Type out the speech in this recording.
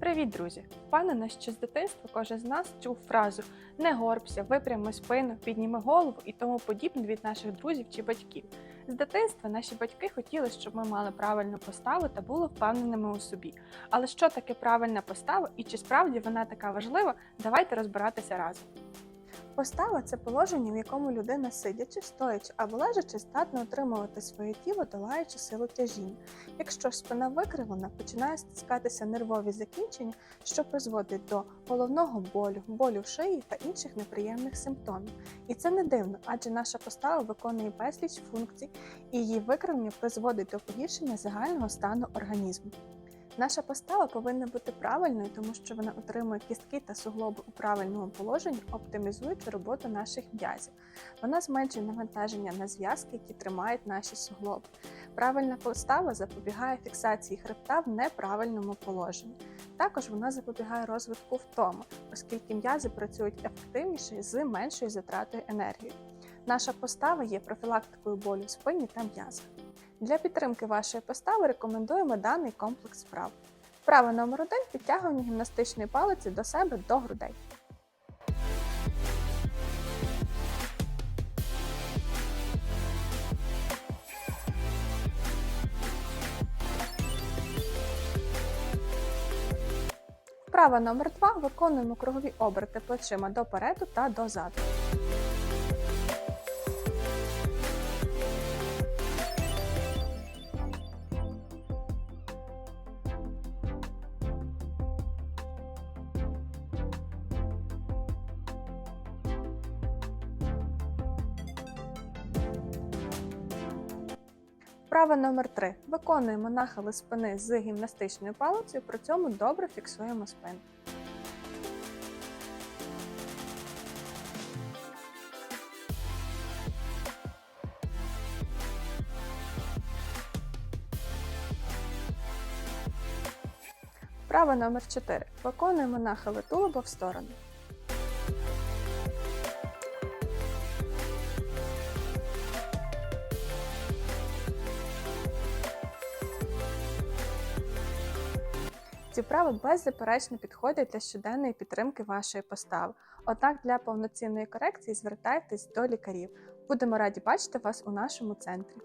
Привіт, друзі! Впевнена, що з дитинства кожен з нас чув фразу не горбся, випрями спину, підніми голову і тому подібне від наших друзів чи батьків. З дитинства наші батьки хотіли, щоб ми мали правильну поставу та були впевненими у собі. Але що таке правильна постава і чи справді вона така важлива, давайте розбиратися разом. Постава це положення, в якому людина сидячи, стоячи або лежачи, здатна утримувати своє тіло, долаючи силу тяжіння. Якщо ж спина викривлена, починає стискатися нервові закінчення, що призводить до головного болю, болю в шиї та інших неприємних симптомів. І це не дивно, адже наша постава виконує безліч функцій, і її викривлення призводить до погіршення загального стану організму. Наша постава повинна бути правильною, тому що вона утримує кістки та суглоби у правильному положенні, оптимізуючи роботу наших м'язів. Вона зменшує навантаження на зв'язки, які тримають наші суглоби. Правильна постава запобігає фіксації хребта в неправильному положенні. Також вона запобігає розвитку втоми, оскільки м'язи працюють ефективніше з меншою затратою енергії. Наша постава є профілактикою болю в спині та м'язах. Для підтримки вашої постави рекомендуємо даний комплекс вправ. Вправа номер 1 підтягування гімнастичної палиці до себе до грудей. Вправа номер 2 виконуємо кругові оберти плечима допереду та дозаду. Вправа номер 3 Виконуємо нахили спини з гімнастичною палицею, при цьому добре фіксуємо спину. Вправа номер 4 Виконуємо нахили тулуба в сторону. Ці вправи беззаперечно підходять для щоденної підтримки вашої постави. Однак для повноцінної корекції звертайтесь до лікарів. Будемо раді бачити вас у нашому центрі.